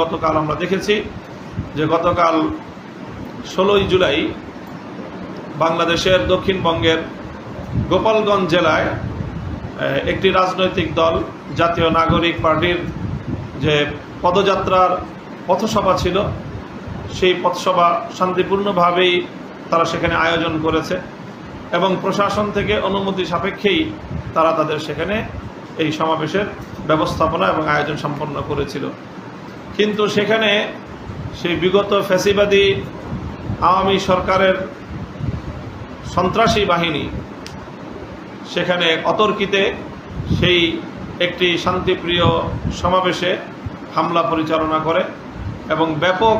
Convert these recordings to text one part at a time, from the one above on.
গতকাল আমরা দেখেছি যে গতকাল ষোলোই জুলাই বাংলাদেশের দক্ষিণবঙ্গের গোপালগঞ্জ জেলায় একটি রাজনৈতিক দল, জাতীয় নাগরিক পার্টির যে পদযাত্রার পথসভা ছিল, সেই পথসভা শান্তিপূর্ণভাবেই তারা সেখানে আয়োজন করেছে এবং প্রশাসন থেকে অনুমতি সাপেক্ষেই তারা তাদের সেখানে এই সমাবেশের ব্যবস্থাপনা এবং আয়োজন সম্পন্ন করেছিল। কিন্তু সেখানে সেই বিগত ফ্যাসিবাদী আওয়ামী সরকারের সন্ত্রাসী বাহিনী সেখানে অতর্কিতে সেই একটি শান্তিপ্রিয় সমাবেশে হামলা পরিচালনা করে এবং ব্যাপক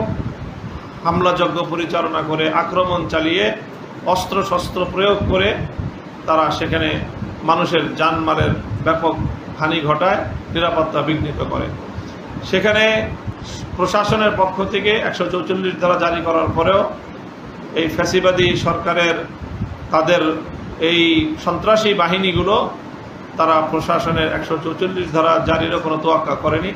হামলাযজ্ঞ পরিচালনা করে আক্রমণ চালিয়ে অস্ত্রশস্ত্র প্রয়োগ করে তারা সেখানে মানুষের জানমালের ব্যাপক হানি ঘটায়, নিরাপত্তা বিঘ্নিত করে। সেখানে প্রশাসনের পক্ষ থেকে একশো চৌচল্লিশ ধারা জারি করার পরেও এই ফ্যাসিবাদী সরকারের তাদের এই সন্ত্রাসী বাহিনীগুলো তারা প্রশাসনের একশো চৌচল্লিশ ধারা জারিরও কোনো তোয়াক্কা করেনি,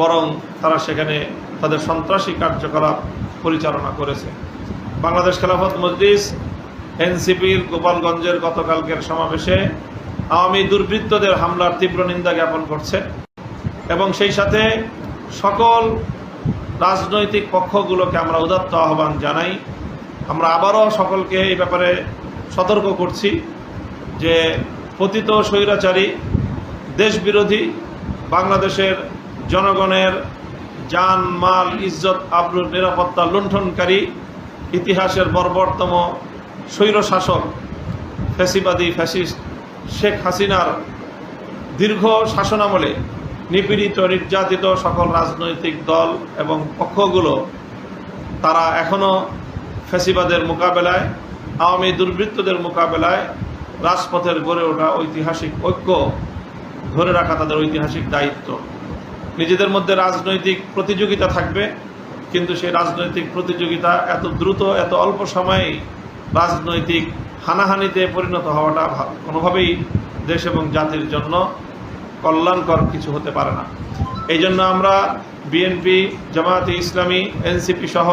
বরং তারা সেখানে তাদের সন্ত্রাসী কার্যকলাপ পরিচালনা করেছে। বাংলাদেশ খেলাফত মজলিস, এনসিপির গোপালগঞ্জের গতকালকের সমাবেশে আওয়ামী দুর্বৃত্তদের হামলার তীব্র নিন্দা জ্ঞাপন করছে এবং সেই সাথে সকল রাজনৈতিক পক্ষগুলোকে আমরা উদাত্ত আহ্বান জানাই। আমরা আবারও সকলকে এই ব্যাপারে সতর্ক করছি যে পতিত স্বৈরাচারী, দেশবিরোধী, বাংলাদেশের জনগণের জান, মাল, ইজ্জত, আবরুর নিরাপত্তা লুণ্ঠনকারী, ইতিহাসের বর্বরতম স্বৈরশাসক, ফ্যাসিবাদী ফ্যাসিস্ট শেখ হাসিনার দীর্ঘ শাসনামলে নিপীড়িত নির্যাতিত সকল রাজনৈতিক দল এবং পক্ষগুলো তারা এখনও ফ্যাসিবাদের মোকাবেলায়, আওয়ামী দুর্বৃত্তদের মোকাবেলায় রাজপথের গড়ে ওঠা ঐতিহাসিক ঐক্য ধরে রাখা তাদের ঐতিহাসিক দায়িত্ব। নিজেদের মধ্যে রাজনৈতিক প্রতিযোগিতা থাকবে, কিন্তু সেই রাজনৈতিক প্রতিযোগিতা এত দ্রুত, এত অল্প সময়েই রাজনৈতিক হানাহানিতে পরিণত হওয়াটা কোনোভাবেই দেশ এবং জাতির জন্য কল্যাণকর কিছু হতে পারে না। এই জন্য আমরা বিএনপি জামায়াতে ইসলামী এনসিপি সহ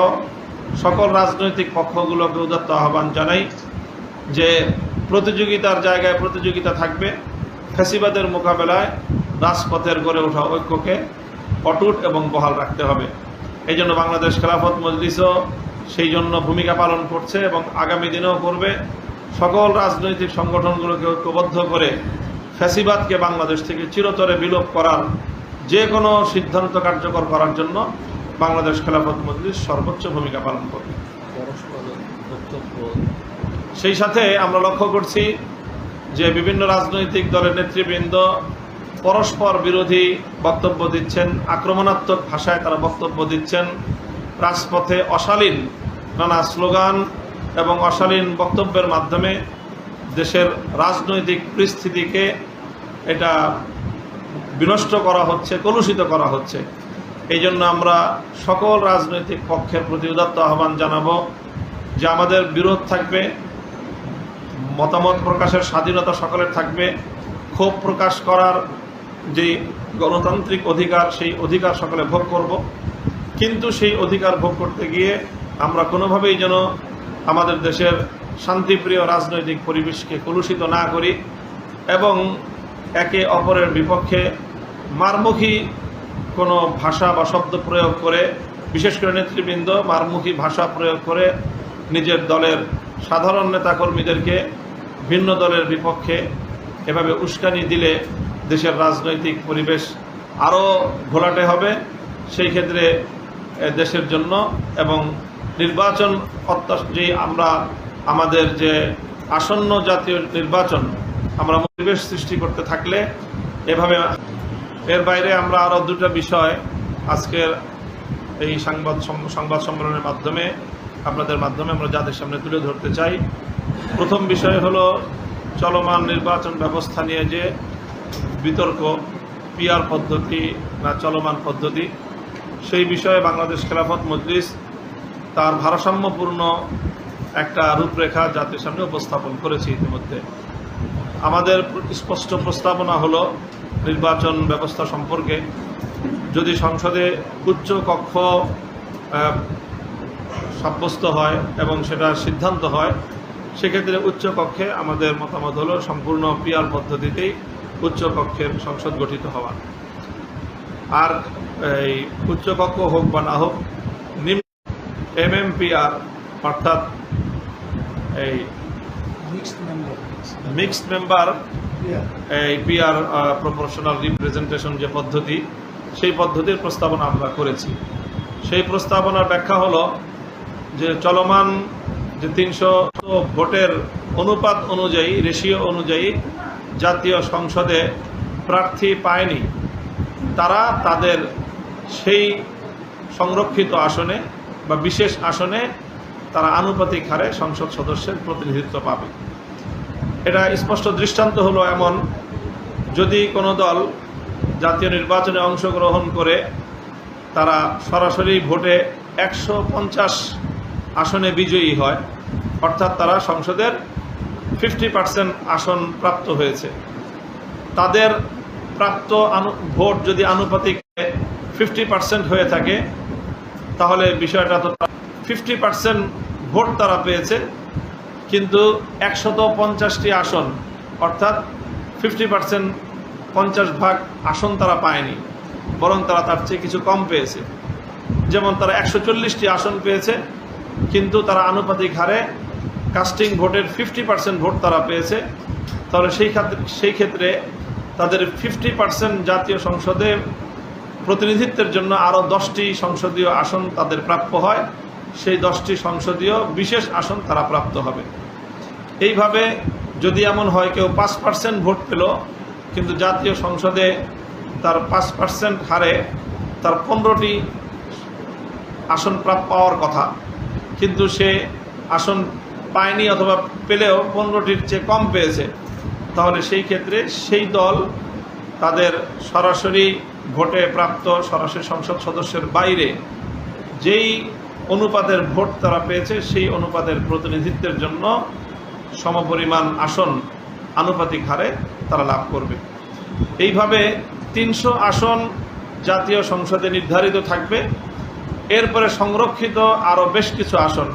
সকল রাজনৈতিক পক্ষগুলোকে উদাত্ত আহ্বান জানাই যে প্রতিযোগিতার জায়গায় প্রতিযোগিতা থাকবে। ফ্যাসিবাদের মোকাবেলায় রাজপথের গড়ে ওঠা ঐক্যকে অটুট এবং বহাল রাখতে হবে। এই জন্য বাংলাদেশ খেলাফত মজলিসও সেই জন্য ভূমিকা পালন করছে এবং আগামী দিনেও করবে। সকল রাজনৈতিক সংগঠনগুলোকে ঐক্যবদ্ধ করে ফ্যাসিবাদকে বাংলাদেশ থেকে চিরতরে বিলোপ করার যে কোনো সিদ্ধান্ত কার্যকর করার জন্য বাংলাদেশ খেলাফত মজলিস সর্বোচ্চ ভূমিকা পালন করবে। সেই সাথে আমরা লক্ষ্য করছি যে বিভিন্ন রাজনৈতিক দলের নেতৃবৃন্দ পরস্পর বিরোধী বক্তব্য দিচ্ছেন, আক্রমণাত্মক ভাষায় তারা বক্তব্য দিচ্ছেন, রাজপথে অশালীন নানা স্লোগান এবং অশালীন বক্তব্যের মাধ্যমে দেশের রাজনৈতিক পরিস্থিতিকে এটা বিনষ্ট করা হচ্ছে, কলুষিত করা হচ্ছে। এই জন্য আমরা সকল রাজনৈতিক পক্ষের প্রতি উদাত্ত আহ্বান জানাব যে আমাদের বিরোধ থাকবে, মতামত প্রকাশের স্বাধীনতা সকলের থাকবে, ক্ষোভ প্রকাশ করার যে গণতান্ত্রিক অধিকার, সেই অধিকার সকলে ভোগ করব। কিন্তু সেই অধিকার ভোগ করতে গিয়ে আমরা কোনোভাবেই যেন আমাদের দেশের শান্তিপ্রিয় রাজনৈতিক পরিবেশকে কলুষিত না করি এবং একে অপরের বিপক্ষে মারমুখী কোনো ভাষা বা শব্দ প্রয়োগ করে, বিশেষ করে নেতৃবৃন্দ মারমুখী ভাষা প্রয়োগ করে নিজের দলের সাধারণ নেতাকর্মীদেরকে ভিন্ন দলের বিপক্ষে এভাবে উস্কানি দিলে দেশের রাজনৈতিক পরিবেশ আরও ঘোলাটে হবে। সেই ক্ষেত্রে দেশের জন্য এবং নির্বাচন যে আমরা, আমাদের যে আসন্ন জাতীয় নির্বাচন আমরা পরিবেশ সৃষ্টি করতে থাকলে এভাবে এর বাইরে আমরা আরও দুটা বিষয় আজকের এই সংবাদ সংবাদ সম্মেলনের মাধ্যমে আপনাদের মাধ্যমে আমরা যাদের সামনে তুলে ধরতে চাই। প্রথম বিষয় হলো চলমান নির্বাচন ব্যবস্থা নিয়ে যে বিতর্ক, পিআর পদ্ধতি না চলমান পদ্ধতি, সেই বিষয়ে বাংলাদেশ খেলাফত মজলিস তার ভারসাম্যপূর্ণ একটা রূপরেখা জাতির সামনে উপস্থাপন করেছি ইতিমধ্যে। আমাদের স্পষ্ট প্রস্তাবনা হলো নির্বাচন ব্যবস্থা সম্পর্কে। যদি সংসদে উচ্চ কক্ষ সাব্যস্ত হয় এবং সেটা সিদ্ধান্ত হয়, সেক্ষেত্রে উচ্চ কক্ষে আমাদের মতামত হলো সম্পূর্ণ পিয়ার পদ্ধতিতেই উচ্চ কক্ষের সংসদ গঠিত হওয়া। আর এই উচ্চ কক্ষ হোক বা না হোক, নিম্ন এমএমপিআর অর্থাৎ এই মিক্সড মেম্বার এই পিআর প্রপোর্শনাল রিপ্রেজেন্টেশন যে পদ্ধতি সেই পদ্ধতির প্রস্তাবনা আমরা করেছি। সেই প্রস্তাবনার ব্যাখ্যা হলো যে চলমান যে তিনশো ভোটের অনুপাত অনুযায়ী রেশিও অনুযায়ী জাতীয় সংসদে প্রার্থী পায়নি তারা তাদের সেই সংরক্ষিত আসনে বা বিশেষ আসনে তারা আনুপাতিক হারে সংসদ সদস্যের প্রতিনিধিত্ব পাবে। এটা স্পষ্ট দৃষ্টান্ত হলো এমন, যদি কোনো দল জাতীয় নির্বাচনে অংশগ্রহণ করে, তারা সরাসরি ভোটে একশো পঞ্চাশ আসনে বিজয়ী হয়, অর্থাৎ তারা সংসদের ফিফটি পার্সেন্ট আসন প্রাপ্ত হয়েছে। তাদের প্রাপ্ত ভোট যদি আনুপাতিক ফিফটি পার্সেন্ট হয়ে থাকে, তাহলে বিষয়টা তো ফিফটি পার্সেন্ট ভোট তারা পেয়েছে, কিন্তু একশত পঞ্চাশটি আসন, অর্থাৎ ফিফটি পার্সেন্ট পঞ্চাশ ভাগ আসন তারা পায়নি, বরং তারা তার চেয়ে কিছু কম পেয়েছে। যেমন তারা একশো চল্লিশটি আসন পেয়েছে, কিন্তু তারা আনুপাতিক হারে কাস্টিং ভোটের ফিফটি পার্সেন্ট ভোট তারা পেয়েছে। তাহলে সেই সেই ক্ষেত্রে তাদের ফিফটি পার্সেন্ট জাতীয় সংসদে প্রতিনিধিত্বের জন্য আরও দশটি সংসদীয় আসন তাদের প্রাপ্য হয়। সেই দশটি সংসদীয় বিশেষ আসন তারা প্রাপ্ত হবে। এইভাবে যদি এমন হয়, কেউ পাঁচ পার্সেন্ট ভোট পেল, কিন্তু জাতীয় সংসদে তার পাঁচ পার্সেন্ট হারে তার পনেরোটি আসন প্রাপ্ত পাওয়ার কথা। কিন্তু সে আসন পায়নি অথবা পেলেও পনেরোটির চেয়ে কম পেয়েছে। তাহলে সেই ক্ষেত্রে সেই দল তাদের সরাসরি ভোটে প্রাপ্ত সরাসরি সংসদ সদস্যের বাইরে যেই অনুপাতের ভোট তারা পেয়েছে, সেই অনুপাতের প্রতিনিধিত্বের জন্য সমপরিমাণ আসন আনুপাতিক হারে তারা লাভ করবে। এইভাবে তিনশো আসন জাতীয় সংসদে নির্ধারিত থাকবে। এরপরে সংরক্ষিত আরও বেশ কিছু আসন,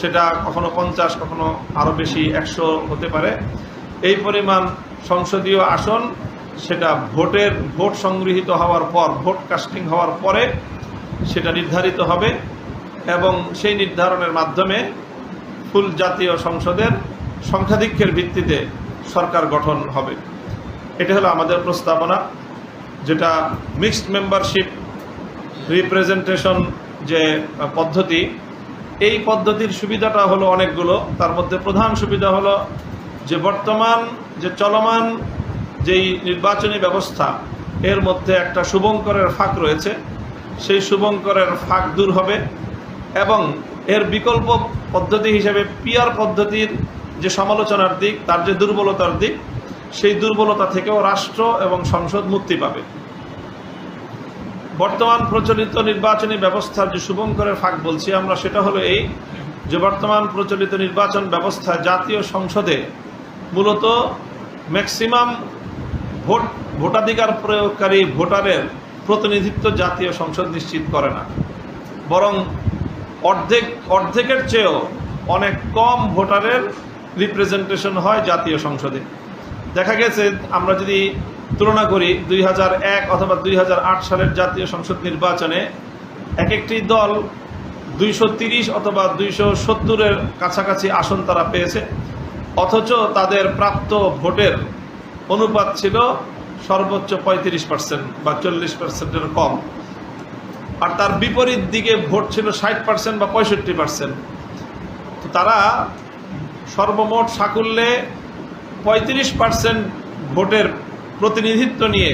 সেটা কখনো পঞ্চাশ, কখনো আরও বেশি, একশো হতে পারে। এই পরিমাণ সংসদীয় আসন, সেটা ভোটের, ভোট সংগৃহীত হওয়ার পর, ভোট কাস্টিং হওয়ার পরে সেটা নির্ধারিত হবে। এবং সেই নির্ধারণের মাধ্যমে ফুল জাতীয় সংসদের সংখ্যাধিক্যের ভিত্তিতে সরকার গঠন হবে। এটা হলো আমাদের প্রস্তাবনা, যেটা মিক্সড মেম্বারশিপ রিপ্রেজেন্টেশন যে পদ্ধতি, এই পদ্ধতির সুবিধাটা হলো অনেকগুলো। তার মধ্যে প্রধান সুবিধা হলো যে বর্তমান যে চলমান যেই নির্বাচনী ব্যবস্থা, এর মধ্যে একটা শুভঙ্করের ফাঁক রয়েছে। সেই শুভঙ্করের ফাঁক দূর হবে। এবং এর বিকল্প পদ্ধতি হিসেবে পিয়ার পদ্ধতির যে সমালোচনার দিক, তার যে দুর্বলতার দিক, সেই দুর্বলতা থেকেও রাষ্ট্র এবং সংসদ মুক্তি পাবে। বর্তমান প্রচলিত নির্বাচনী ব্যবস্থার যে শুভঙ্করের ফাঁক বলছি আমরা, সেটা হলো এই যে বর্তমান প্রচলিত নির্বাচন ব্যবস্থা জাতীয় সংসদে মূলত ম্যাক্সিমাম ভোট, ভোটাধিকার প্রয়োগকারী ভোটারের প্রতিনিধিত্ব জাতীয় সংসদ নিশ্চিত করে না। বরং অর্ধেক, অর্ধেকের চেয়েও অনেক কম ভোটারের রিপ্রেজেন্টেশন হয় জাতীয় সংসদে। দেখা গেছে, আমরা যদি তুলনা করি দুই অথবা দুই হাজার আট সালের জাতীয় সংসদ নির্বাচনে এক একটি দল দুইশো অথবা দুইশো সত্তরের কাছাকাছি আসন তারা পেয়েছে, অথচ তাদের প্রাপ্ত ভোটের অনুপাত ছিল সর্বোচ্চ পঁয়ত্রিশ পার্সেন্ট বা চল্লিশ পার্সেন্টের কম। আর তার বিপরীত দিকে ভোট ছিল ষাট পার্সেন্ট বা পঁয়ষট্টি পার্সেন্ট তো তারা সর্বমোট সাকুল্যে পঁয়ত্রিশ পার্সেন্ট ভোটের প্রতিনিধিত্ব নিয়ে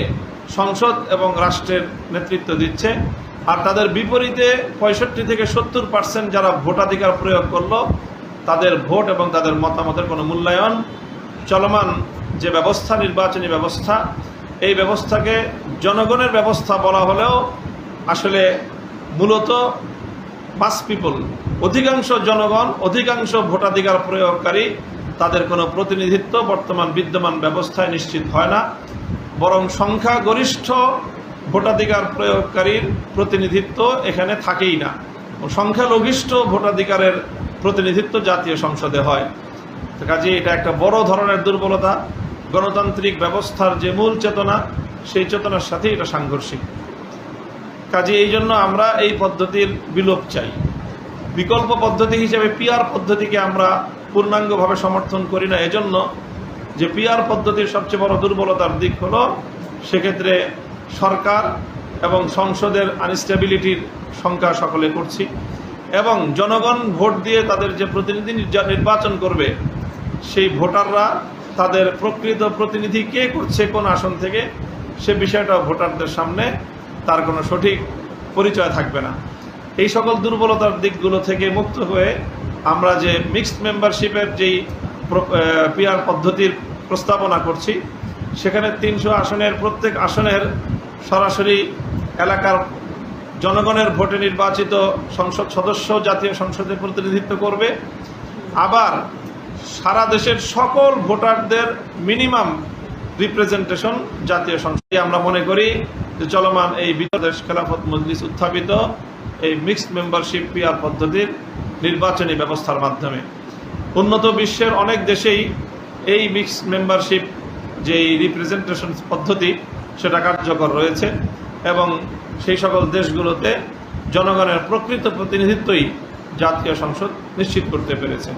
সংসদ এবং রাষ্ট্রের নেতৃত্ব দিচ্ছে। আর তাদের বিপরীতে পঁয়ষট্টি থেকে সত্তর পার্সেন্ট যারা ভোটাধিকার প্রয়োগ করল, তাদের ভোট এবং তাদের মতামতের কোনো মূল্যায়ন চলমান যে ব্যবস্থা, নির্বাচনী ব্যবস্থা, এই ব্যবস্থাকে জনগণের ব্যবস্থা বলা হলেও আসলে মূলত মাস পিপল, অধিকাংশ জনগণ, অধিকাংশ ভোটাধিকার প্রয়োগকারী, তাদের কোনো প্রতিনিধিত্ব বর্তমান বিদ্যমান ব্যবস্থায় নিশ্চিত হয় না। বরং সংখ্যাগরিষ্ঠ ভোটাধিকার প্রয়োগকারীর প্রতিনিধিত্ব এখানে থাকেই না। সংখ্যালঘিষ্ঠ ভোটাধিকারের প্রতিনিধিত্ব জাতীয় সংসদে হয়। কাজে এটা একটা বড় ধরনের দুর্বলতা। গণতান্ত্রিক ব্যবস্থার যে মূল চেতনা, সেই চেতনার সাথে এটা সাংঘর্ষিক। কাজে এই জন্য আমরা এই পদ্ধতির বিলোপ চাই। বিকল্প পদ্ধতি হিসেবে পিআর পদ্ধতিকে আমরা পূর্ণাঙ্গভাবে সমর্থন করি না। এজন্য যে পিআর পদ্ধতির সবচেয়ে বড় দুর্বলতার দিক হলো সেক্ষেত্রে সরকার এবং সংসদের আনস্টেবিলিটির সংখ্যা সকলে করছি এবং জনগণ ভোট দিয়ে তাদের যে প্রতিনিধি নির্বাচন করবে, সেই ভোটাররা তাদের প্রকৃত প্রতিনিধি কে করছে কোন আসন থেকে, সে বিষয়টা ভোটারদের সামনে তার কোনো সঠিক পরিচয় থাকবে না। এই সকল দুর্বলতার দিকগুলো থেকে মুক্ত হয়ে আমরা যে মিক্সড মেম্বারশিপের যেই পিআর পদ্ধতির প্রস্তাবনা করছি, সেখানে তিনশো আসনের প্রত্যেক আসনের সরাসরি এলাকার জনগণের ভোটে নির্বাচিত সংসদ সদস্য জাতীয় সংসদে প্রতিনিধিত্ব করবে। আবার সারা দেশের সকল ভোটারদের মিনিমাম রিপ্রেজেন্টেশন জাতীয় সংসদে আমরা মনে করি যে চলমান এই বিদেশ খেলাফত মজলিস উত্থাপিত এই মিক্সড মেম্বারশিপ পিআর পদ্ধতির নির্বাচনী ব্যবস্থার মাধ্যমে। উন্নত বিশ্বের অনেক দেশেই এই মিক্সড মেম্বারশিপ যেই রিপ্রেজেন্টেশন পদ্ধতি, সেটা কার্যকর রয়েছে এবং সেই সকল দেশগুলোতে জনগণের প্রকৃত প্রতিনিধিত্বই জাতীয় সংসদ নিশ্চিত করতে পেরেছে।